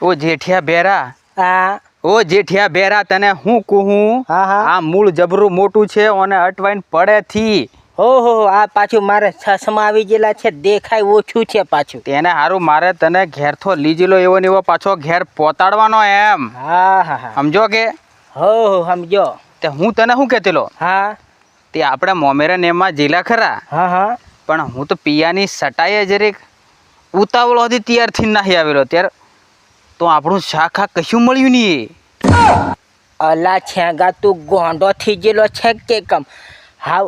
ઓ જેઠિયા બેરા. હા. ઓ જેઠિયા બેરા તને હું કહું? હા, હા. આ મૂળ જબરું મોટું છે અને અટવાઈને પડે થી હો હો હો, આ પાછું મારે ચશ્મા આવી ગયેલા છે દેખાય ઓછું છે પાછું. તેને હારું મારે તને ઘેરથો લીજેલો એવો ને એવો પાછો ઘેર પોતાડવાનો એમ. હા હા હા. સમજો કે? હો હો સમજો. તે હું તને શું કહેતેલો? હા. તે આપણે મોમેરા નેમમાં જીલા ખરા. હા હા. પણ હું તો પિયાની સટાઈએ જરીક ઉતાવળો હતી ત્યારથી નાહી આવેલો. ત્યારે તો આપણું શાખા કશું મળ્યું નહીં. અલા છેગા તું ગોંડો થઈ ગયેલો છે કે કમ? હાવ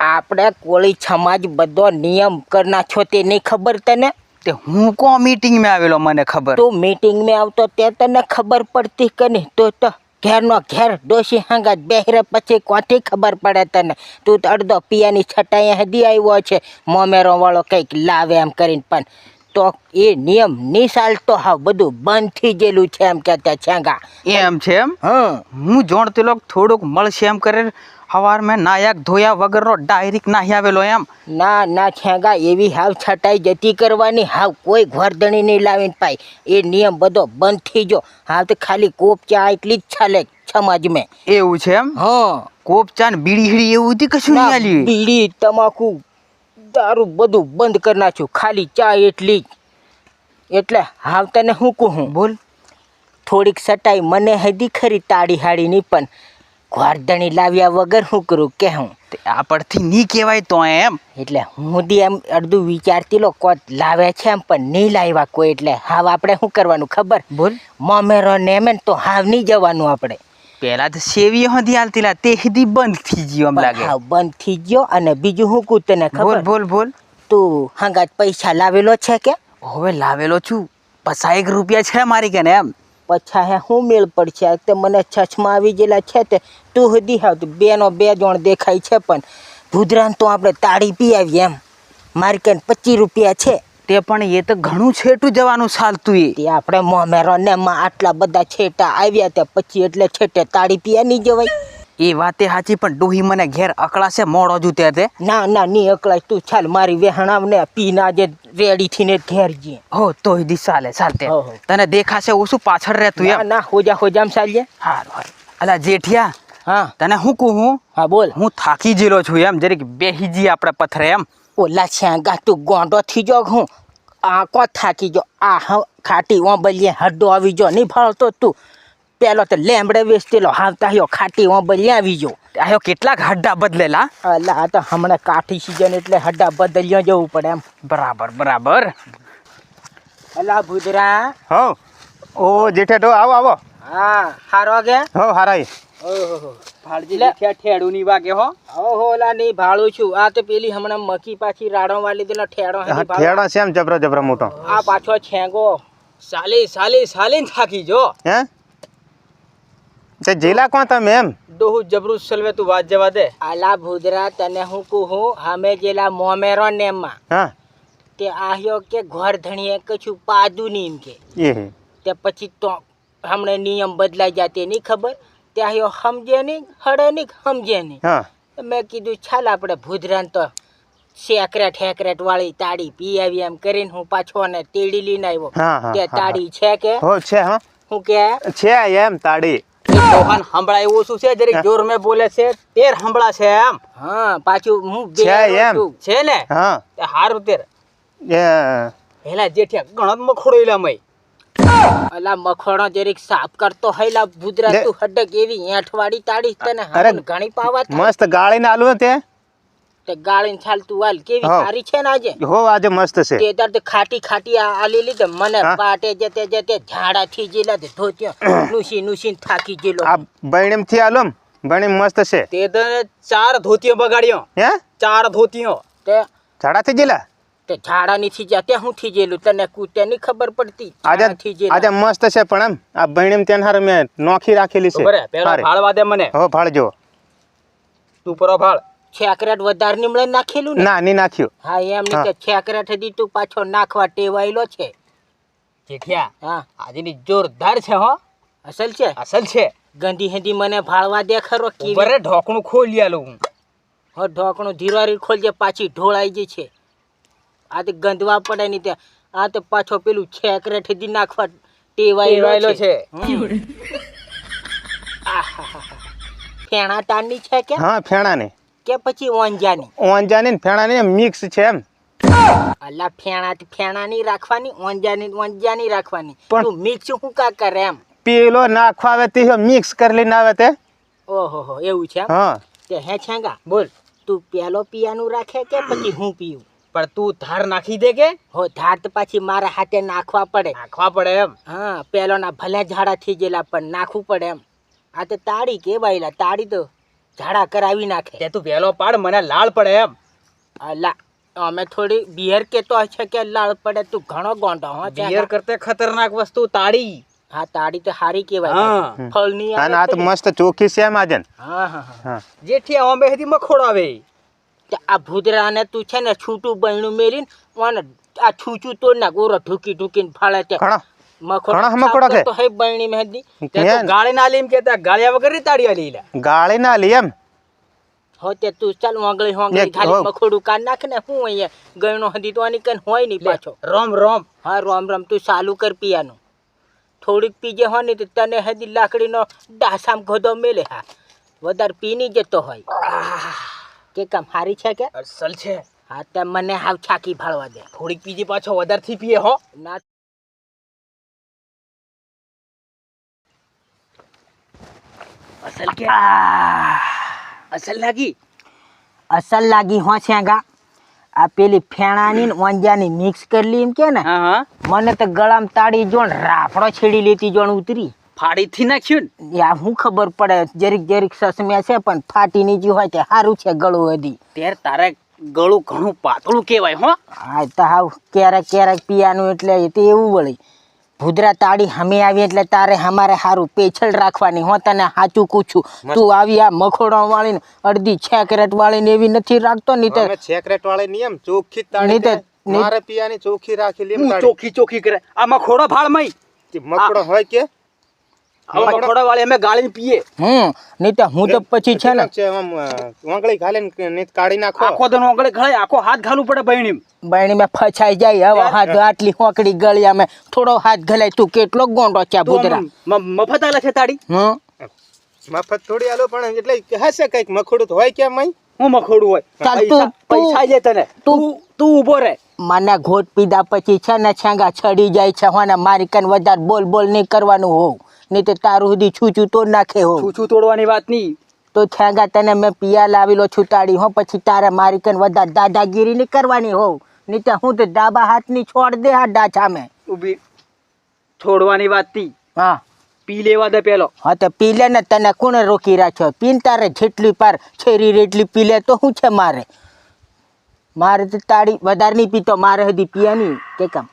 આપણે કોળી સમાજ બધો નિયમ કરી નાખ્યો તે નહીં ખબર તને? તે હું કો મીટિંગમાં આવેલો મને ખબર? તું મીટિંગમાં આવતો તે તને ખબર પડતી કે નહીં? તો તો ઘેરનો ઘેર ડોશી હાંગા બેહરે પછી કોથી ખબર પડે તને? તું તો અડધો પિયાની છટાઈ હદી આવ્યો છે. મોમેરો વાળો કંઈક લાવે એમ કરીને પણ તો એ નિયમ નિશાલતો હાવ બધું બંધ થઈ ગયેલું છે એમ કહેતા છેગા. એમ છે એમ? હં. હું જોણતી લોક થોડુંક મળશે એમ કરે હવાર મેં નાયક ધોયા વગરનો ડાયરેક્ટ નાહી આવેલો એમ. ના ના છેગા એવી હાવ છટાઈ જતી કરવાની હાવ કોઈ ઘરધણી નહીં લાવીને પાય. એ નિયમ બધો બંધ થઈ ગયો. હાવ તો ખાલી કોપ ચા એટલી જ ચાલે સમાજ મેં. એવું છે એમ? હા. કોપચાન બીડી હીડી એવું હતી કશું નહીં બીડી તમાકુ દારૂ બધું બંધ કરી નાખ્યું. ખાલી ચા એટલી જ. એટલે હાવ તને હું કહું? બોલ. થોડીક સટાઈ મને હદી ખરી તાળી હાડીની પણ ઘરધણી લાવ્યા વગર હું કરું કે હું આપણથી નહીં કહેવાય તો એમ. એટલે હું દી એમ અડધું વિચારતી લો કોત લાવે છે એમ પણ નહીં લાવ્યા કોઈ એટલે હાવ આપણે શું કરવાનું ખબર? બોલ. મમેરો ને એમ તો હાવ નહીં જવાનું આપણે. પેલા તો સેવી હતી હાલતીલા તે સુધી બંધ થઈ ગયો એમ લાગે. હા બંધ થઈ ગયો અને બીજું હું કહું તને બોલ ખબર? બોલ બોલ તું હંગાત પૈસા લાવેલો છે કે? હવે લાવેલો છું. પસાયેક રૂપિયા છે મારી કે ને એમ. પછા હે હું મેળ પડશે? તે મને છછમાં આવી ગયેલા છે તે. તું સુધી હા તું બેનો બે જણ દેખાય છે પણ ભૂદરાન તો આપણે તાળી પી આવીએ એમ. મારી કે પચીસ રૂપિયા છે. તે પણ એ તો ઘણું છેટું જવાનું ચાલતું એ. તે આપણે મોમેરો ને માં આટલા બધા છેટા આવ્યા તે પછી એટલે છેટે તાળી પીયા નહીં જવાય. એ વાતે સાચી પણ ડોહી મને ઘેર અકળાશે મોડો જુ તે. ના ના નહીં અકળાશ તું ચાલ મારી વેહણાવને પીના જે રેડી ને ઘેર જઈએ. હો તો દી ચાલે ચાલતે. તને દેખાશે ઓછું પાછળ રહેતું ના એમ. ના હોજા હોજામ ચાલજે હારું. અલા જેઠિયા. હા. તને હું કહું હું? હા બોલ. હું થાકી જેલો છું એમ જરીક બેહી જઈએ આપણે પથરે એમ. ઓલા છેંગા તું ગોંડો થઈ જો હું આ કો થાકી જો આ હ ખાટી ઓંબલીએ હડ્ડો આવી જો નહીં ભાળતો તું પેલો તો લેમડે વેચતેલો હાવતા હયો ખાટી ઓંબલી આવી જો આયો કેટલાક હડ્ડા બદલેલા અલા આ તો હમણાં કાઠી સીઝન એટલે હડ્ડા બદલ્યો જવું પડે એમ બરાબર બરાબર અલા ભૂદરા હો ઓ જેઠે તો આવો આવો હા હારો કે હો હારાઈ વાગે હો. ઓલા નહીં ભાળું છું. આ તો પેલી હમણાં મકી પાછી રાડો વાળી દેલો ઠેડો હા, હેડી ભાળો. ઠેડા છે એમ જબરો જબરો મોટો. આ પાછો છેંગો. સાલી સાલી સાલી થાકી જો. હે? તે જિલ્લા કોણ તમે એમ? ડોહુ જબરું સલવે તું વાત જવા દે. આલા ભૂદરા તને હું કહું હમે જેલા મોમેરો નેમમાં હા. તે આહ્યો કે ઘર ધણીએ કછું પાદુ નીમ કે. એ તે પછી તો હમણે નિયમ બદલાઈ જાય તે નહીં ખબર? તે આહ્યો સમજે નહીં હડે નહીં સમજે નહીં. હા. મેં કીધું ચાલ આપણે ભૂદરાને તો સેકરેટ હેકરેટ વાળી તાળી પી આવી એમ કરીને હું પાછો ને તેડી લઈને આવ્યો. તે તાળી છે કે? હો છે હા. હું કે? છે એમ તાળી. ડોહાન હંભળાય ઓછું છે જરીક જોર મેં બોલે છે તેર હંભળા છે એમ. હા પાછું હું છે એમ. છે. ને? હા. તે હારું તેર એ હેલા જેઠિયા ગણત મખોડો એલા મય અલા મખોણો જરીક સાફ કરતો હૈલા ભૂદરા. તું હડક એવી એઠવાડી તાડી તને. અરે, ઘણી પાવા. મસ્ત ગાળીને આલું તે? તે ગાળીને છાલ તું હાલ. કેવી સારી છે ને આજે? હો આજે મસ્ત છે. તે તાર ખાટી ખાટી આલી લીધે મને પાટે જતે જતે ઝાડા થી જીલા તે ધોત્યો. નુસી નુસી થાકી ગયેલો. આ બૈણમથી આલમ બૈણમ મસ્ત છે. તે ચાર ધોતીઓ બગાડ્યો. હે? ચાર ધોતીઓ તે ઝાડા થી ગયેલા તે ઝાડા થી જ્યાં ત્યાં હું થી જેલું તને કૂતે ની ખબર પડતી? આજે થી જેલા. આજે મસ્ત છે પણ એમ આ બૈણમ ત્યાં હારે મેં નોખી રાખેલી છે. બરે પેલો. ભાળવા દે મને. હો ભાળજો તું પરો ભાળ. છેકરેટ વધારે નીમળે નાખેલું ને? ના ની નાખ્યું. હા એમ ની કે છેકરેટ હતી તું પાછો નાખવા ટેવાયેલો છે. જેઠિયા હા. આજની જોરદાર છે હો. અસલ છે? અસલ છે. ગંદી હેંદી મને ભાળવા દે ખરો કે બરે ઢોકણું ખોલી આલું હું. હો ઢોકણું ધીરવારી ખોલજે પાછી ઢોળાઈ ગઈ છે આ તો ગંધવા પડે નહીં તે. આ તો પાછો પેલું છેકરેટ હેદી નાખવા ટેવાયેલો છે. ફેણા તારની છે કે? હા ફેણાની. કે પછી ઓંજાની? ઓંજાની ને ફેણાની મિક્સ છે એમ. અલા ફેણા ફેણાની રાખવાની ઓંજાની ઓંજાની રાખવાની. પણ- તું મિક્સ શું કા કરે એમ? પેલો નાખવા આવે તે મિક્સ કરી લઈને આવે તે. ઓહો એવું છે હા. તે હે છેંગા? બોલ. તું પેલો પિયાનું રાખે કે પછી હું પીવું? પણ તું ધાર નાખી દે કે? હો ધાર તો પાછી મારા હાથે નાખવા પડે. નાખવા પડે એમ? હા પેલોના ભલે ઝાડા થઈ ગયેલા પણ નાખવું પડે એમ. આ તો તાળી કેવાયેલા તાળી તો ઝાડા કરાવી નાખે. તે તું વહેલો પાડ મને લાળ પડે એમ. લા અમે થોડી બિયર કેતો છે કે લાળ પડે તું ઘણો ગોંડો હો બિયર કરતે ખતરનાક વસ્તુ તાળી. હા તાળી તો હારી કેવાય ફળની આ તો મસ્ત ચોખ્ખી છે એમ આજન હા હા હા. જેઠી અમે હતી મખોડ આવે તે આ ભૂદરાને તું છે ને છૂટું બહેણું મેલીને ઓને આ છૂચું તો ના ગોરો ઢૂકી ઢૂકીને ફાળે તે. ઘણા મખોડો ઘણા સાફ મકોડો કે? કરતો હે બહેણી મહેંદી. તે તો ક્યાં? ગાળી ના લે એમ ગાળ્યા વગરની તાળી લે. ગાળી ના લી એમ? હો તું ચાલ વાંગળી વાંગળી ખાલી મખોડું કાન નાખ ને હું અહીંયા ગયણો હતી તો આની હોય નહીં પાછો. રોમ રોમ. હા રામ રામ. તું ચાલુ કર પિયાનું. થોડીક પીજે હોય ને તો તને હજી લાકડીનો ડાસામ ગોધો મેલે હા. વધારે પીની જતો હોય. કે કામ હારી છે કે? અસલ છે. હા તે મને હાવ છાકી ભાળવા દે. થોડીક પીજી પાછો વધારે થી પીએ હો. ના. અસલ કે? અસલ લાગી? અસલ લાગી હો છેગા. આ પેલી ફેણાની ને ઓંજાની મિક્સ કરી એમ કે ને? મને તો ગળામાં તાળી જોણ રાફડો છેડી લેતી જોણ ઉતરી. ફાડી થી નાખ્યું ને? યા હું ખબર પડે જરીક જરીક સસમ્યા છે પણ ફાટી નીચી હોય તે સારું છે ગળું હજી. ત્યારે તારે ગળું ઘણું પાતળું કહેવાય હો. હા તો હાવ ક્યારેક ક્યારેક પીવાનું એટલે તે એવું વળી. ભૂદરા તાળી હમે આવી એટલે તારે અમારે સારું પેછલ રાખવાની હો તને સાચું પૂછું. તું આવી આ મખોડો વાળીને અડધી છેકરેટ વાળીને એવી નથી રાખતો નહીં તો છેક રેટ વાળી નિયમ ચોખ્ખી તાળી નહીં તો- મારે પિયાની ચોખ્ખી રાખી તાળી. ચોખ્ખી ચોખ્ખી કરે. આ મખોડો ફાળ મય મખોડો હોય કે? ખોડા વાળી અમે ગાળીને પીએ. હમ નહીં તો હું તો પછી છે ને કે નહીં તો કાઢી નાખો? આખો તો નોંગળે ઘળે આખો હાથ ઘાલવું પડે બહેણી બહેણી મેં ફસાઈ જાય હવે હાથ આટલી હોકડી ગળી અમે થોડો હાથ ઘલાય તું કેટલો ગોંડો છે ભૂદરા મફત આલે છે તાડી હમ. મફત થોડી આલો પણ એટલે હશે કંઈક મખોડું હોય કેમ મય હું મખોડું હોય? ચાલ તું- પૈસા તું- તને. તું- તું ઊભો રહે. મને ઘોટ પીધા પછી છે ને છેંગા છડી જાય છે હોને મારી કન વધારે બોલ બોલ નહીં કરવાનું હોવ નહીં તો તારું સુધી છૂચું તો નાખે હો. છૂછું તોડવાની વાત નહીં. તો છેગા તને મેં પિયા લાવેલો છૂટાડી હો પછી તારે મારી કન વધારે દાદાગીરી નહીં કરવાની હો. નહીં તો હું તો ડાબા હાથની છોડ દે હા ડાચા મેં ઊભી છોડવાની વાત નહીં. હા. પી લેવા દે પેલો. હા તો પી લે ને તને કોણે રોકી રાખ્યો? પીન તારે જેટલી પાર છેરી રેટલી પી લે તો શું છે મારે? મારે તો તાળી વધારે નહીં પીતો મારે હજી પીવાની. કે કામ?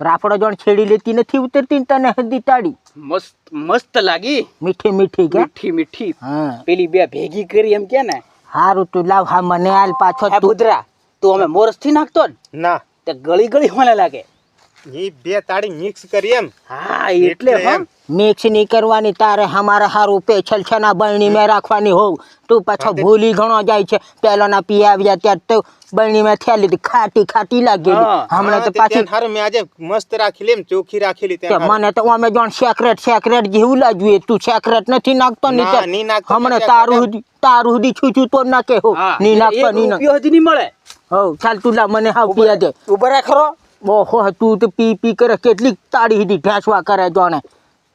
રાફડો જોણ છેડી લેતી નથી ઉતરતી ને તને હદી તાળી. મસ્ત મસ્ત લાગી. મીઠી મીઠી કે? મીઠી મીઠી. હા. પેલી બે ભેગી કરી એમ કે ને? હારું તું લાવ હા મને હાલ પાછો તું. ઉધરા તું અમે મોરસથી નાખતો ને? ના. તે ગળી ગળી હોને લાગે. એ બે તાળી મિક્સ કરી એમ. હા એટલે એટલે એમ. મિક્સ નહીં કરવાની તારે અમારે હારું પેછલ છે ના બરણી મેં રાખવાની હોવ તું પાછો ભૂલી ઘણો જાય છે. પેલોના પી આવ્યા ત્યારે તો બરણી મેં થયેલી ખાટી ખાટી લાગેલી. હમણાં તો પાછી હારું મેં આજે મસ્ત રાખેલી એમ ચોખ્ખી રાખેલી મને તો અમે જોણ સેક્રેટ સેક્રેટ જેવું લાગ્યું. તું સેક્રેટ નથી નાખતો નહીં હમણાં તારું સુધી તારું સુધી છૂછું તો નાખે હો. હા નહીં નાખતો નહીં હજી નહીં મળે. હો ચાલ તું લા મને હાવ પીયા દે. ઊભા રાખ ખરો ઓહો તું તો પી પી કરે કેટલી તાળી સુધી ઢેસવા કરે જોણે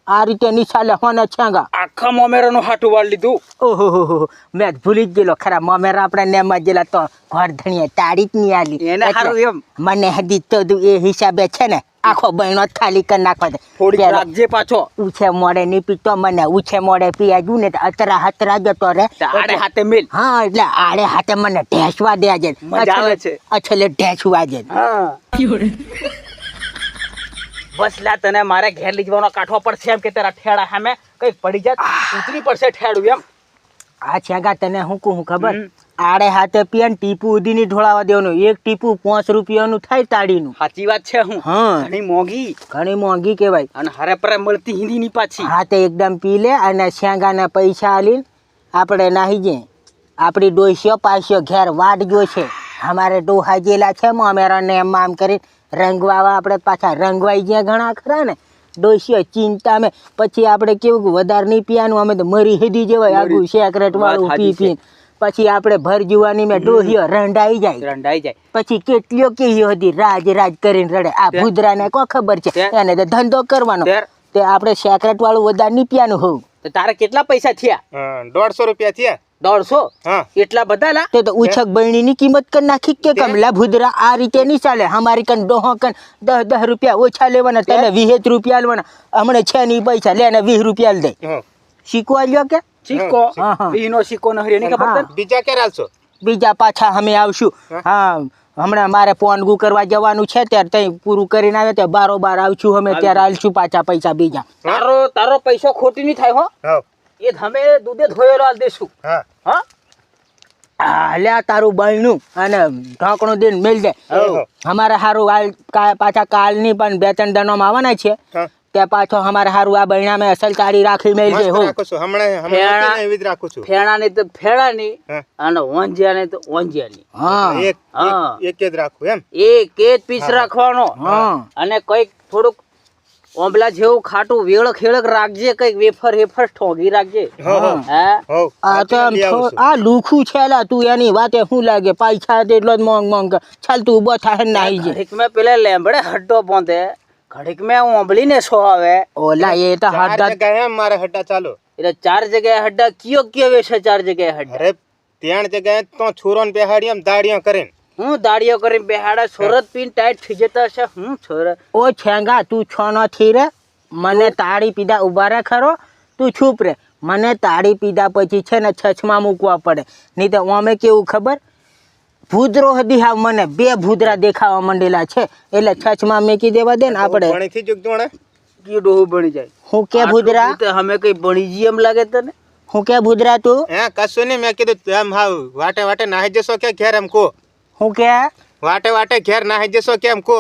આ રીતે નિશા લેવાના છેંગા. આખા મોમેરાનું હાટું વાળ લીધું. ઓહો હો હો મેં જ ભૂલી જ ગયેલો. ખરા મમેરા આપણે નેમ ગયેલા તો ઘર ધણીએ તાળી જ નહીં આલી. એને એટલે એમ. મને હદી તો દુ એ હિસાબે છે ને આખો બહેનો જ ખાલી કરી નાખવા થોડી રાખજે પાછો. ઉછે મોડે નહીં પીતો મને ઉછે મોડે પીયા જુ ને તો અતરા હતરા જતો રે આડે હાથે મેલ. હા એટલે આડે હાથે મને ઢેસવા દેજે. મજા આવે છે. અછલે ઢેસવા દે હા. બસ લા તને મારે ઘેર લઈ જવાનો કાઠવો પડશે એમ કે તારા ઠેડા સામે. કઈ પડી જાય ઉતરી પડશે ઠેડું એમ. આ છેગા તને હું કહું ખબર. આડે હાથે પીએ ને ટીપુ ઉધી ની ઢોળાવા દેવાનું. એક ટીપુ પાંચ રૂપિયાનું થાય તાળીનું. સાચી વાત છે હું. હા. ઘણી મોંઘી. ઘણી મોંઘી કહેવાય. અને હરે પરે મળતી હિન્દી ની પાછી. હા તે એકદમ પી લે અને શેંગાના પૈસા આલીને આપણે નાહી જઈએ આપણી ડોસ્યો પાસ્યો ઘેર વાટ જો છે અમારે ડોહા જેલા છે અમેરાને એમ આમ કરીને રંગવાવા આપણે પાછા રંગવાઈ ગયા ઘણા ખરા ને. ડોસીઓ ચિંતા મેં. પછી આપણે કેવું વધારે નહીં પીવાનું અમે તો મરી હેદી જવાય આગું સેક્રેટ વાળું પી પીને. પછી આપણે ભર જુવાની મેં ડોહીઓ રંડાઈ જાય. રંડાઈ જાય. પછી કેટલીઓ કેહીઓ હતી રાજ રાજ કરીને રડે. આ ભૂદરાને કો ખબર છે? એને તો ધંધો કરવાનો. તે- તે આપણે સેક્રેટ વાળું વધારે નહીં પીવાનું હોવું તારે કેટલા પૈસા થયા? દોઢસો રૂપિયા થયા. દોઢસો? એટલા બધા લા તે તો ઉછક બહેણીની કિંમત કર નાખી કે કમલા ભૂદરા આ રીતે નહીં ચાલે. અમારી કન ડોહો કન દસ દસ રૂપિયા ઓછા લેવાના તને વીસ રૂપિયા લેવાના હમણાં છે નહીં પૈસા લે ને વીસ રૂપિયા દે. શીખવા લ્યો કે? હા. વીનો શીખો ન હરી એની ખબર બીજા ક્યારે આવશો બીજા પાછા અમે આવશું. હા. હમણાં મારે પોનગું કરવા જવાનું છે ત્યારે તઈ પૂરું કરીને આવે ત્યાં બારોબાર આવશું અમે ત્યારે આલશું પાછા પૈસા બીજા. તારો તારો પૈસો ખોટી નહીં થાય હો. હા. એ ધમે દૂધે ધોયેલો હાલ દેશું. હા. હા? હા લ્યા તારું બળનું અને ઢોકણું દિન મેલ દે. અમારે સારું હાલ પાછા કાલની પણ બે ત્રણ દનોમાં આવવાના છે. તે પાછો અમારે સારું આ બહેણામે અસલ કાઢી રાખી મેલ દે હું. રાખું છું. ફેણાની તો ફેણાની. અને ઓંજિયાની તો ઓંજિયાની. હા. એક હા. એક- જ રાખું એમ? એક એક પીસ રાખવાનો. અને કંઈક થોડુંક ઓંબલા જેવું ખાટું વેળક હેળક રાખજે કંઈક વેફર વેફર ઠોગી રાખજે. હો, હો. હા? હોવ આ તો આવું. આ લુખું છે તું એની વાતે શું લાગે? પૈસા એટલો જ મોંઘ મોંઘ ચાલ તું ઊભો થાય ને નાહી જાય મેં પેલા લેમ્બડે હડ્ડો પોંધે ઘડીક મેં ઓંબળી ને સો આવે ઓલા એ તો હડ્ડા મારે હડ્ડા ચાલો. એટલે ચાર જગ્યાએ હડ્ડા કયો કયો વેશે ચાર જગ્યાએ હડ્ડા? અરે ત્રણ જગ્યાએ તો છોરો ને બેહાડી એમ દાડિયા કરીને. હું દાડીઓ કરીને બેહાડા સોરત પીન ટાઈટ થઈ જતા હશે. હું છોર ઓ છેંગા તું છો નથી થી રે મને તાળી પીધા ઊભા રે ખરો. તું છૂપ રે. મને તાળી પીધા પછી છે ને છછમાં મૂકવા પડે. નહીં તો અમે કેવું ખબર? ભૂદરો હતી હા મને. બે ભૂદરા દેખાવા માંડેલા છે. એટલે છછમાં મેકી દેવા દે ને આપણે. ભણીથી જોણે કયો ડોહું બની જાય. હું કે ભૂદરા? તો અમે કઈ ભણી જઈએ એમ લાગે તને? હું કે ભૂદરા તું? હે કશું નહીં. મેં કીધું એમ હાવ વાટે વાટે નાહી જશો કે ઘેર એમ કો હું કે? વાટે વાટે ઘેર નાહી જશો કેમ કો?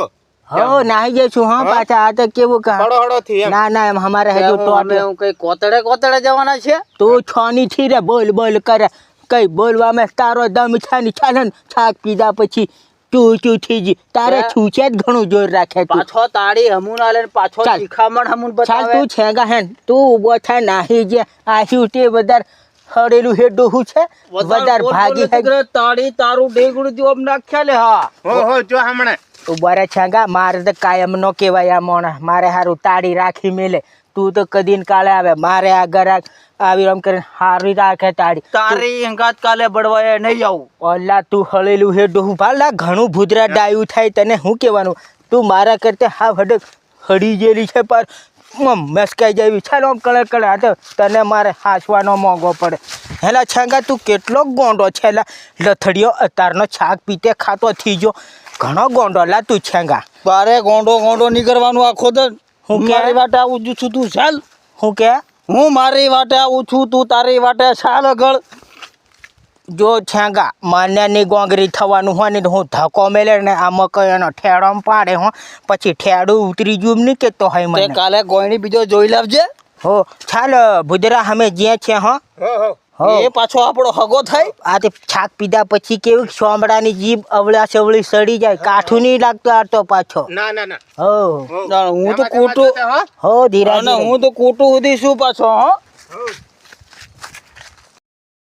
હો નાહી જઈશું હા? પાછા. આ તો કેવું કા? હળો હળો થી એમ. ના ના એમ અમારે હજુ તો અમે હું કઈ કોતડે કોતડે જવાના છે? તું છોની થી રે બોલ બોલ કરે. કઈ બોલવામાં તારો દમ છાની છાલન છાક પીધા પછી તું તું થઈ જી? તારે? છૂચે જ ઘણું જોર રાખે તું. પાછો તાળી હમુન આલે પાછો. શિખામણ હમુન ચાલ તું છેગા હેન. તું ઊભો થા નાહી જે આહી તે વધાર હળેલું હે ડોહું છે? વધાર ભાગી હે. હે તાળી તારું ડેગડું જો નાખ્યા લે હા. હો હો જો હમણે. ઊભા રે છેગા મારે તો કાયમ નો કહેવાય આ મોણા. મારે હારું તાળી રાખી મેલે. તું તો કદી ને કાલે આવે. મારે આ ગરાક આવી રમ કરીને હારી રાખે તાળી. તારી હંગાત કાલે બળવાય નહીં આવું. ઓલા તું હળેલું હે ડોહું. ભાલા ઘણું ભૂદરા ડાયું થાય તને શું કહેવાનું? તું મારા કરતે હા હડક હડી ગયેલી છે પર આમ મસ્કાઈ જાય ચાલો આમ કળે કળે આ તો તને મારે હાંસવાનો મોંઘો પડે. હેલા છાંગા તું કેટલો ગોંડો છે? લા લથડીયો અતારનો છાક પીતે ખાતો થઈ ગયો. ઘણો ગોંડો. લા તું છેંગા. બારે ગોંડો ગોંડો નીકળવાનું આખો તો હું મારી વાટે આવું છું છું તું. ચાલ. હું કે? હું મારી વાટે આવું છું તું. તારી વાટે ચાલ આગળ જો છેંગા મને ની ગોંગરી થવાનું હોય ને હું ધક્કો મેલે ને આ મકઈ એનો ઠેડો પાડે હો. પછી ઠેડું ઉતરી જુમ નહીં કેતો હોય તે મને કાલે ગોયણી બીજો જોઈ લાવજે. હો ચાલ ભુદરા અમે જ્યાં છે હો. હો હો. હો. એ પાછો આપણો હગો થાય. આ તે છાક પીધા પછી કેવું સોમડાની જીભ અવળા સવળી સડી જાય. કાઠું નહીં લાગતું આ તો પાછો. ના ના ના. હો. હો. હું તો જતા હો. હો ધીરા હું તો કૂટું સુધી શું પાછો હો. હો.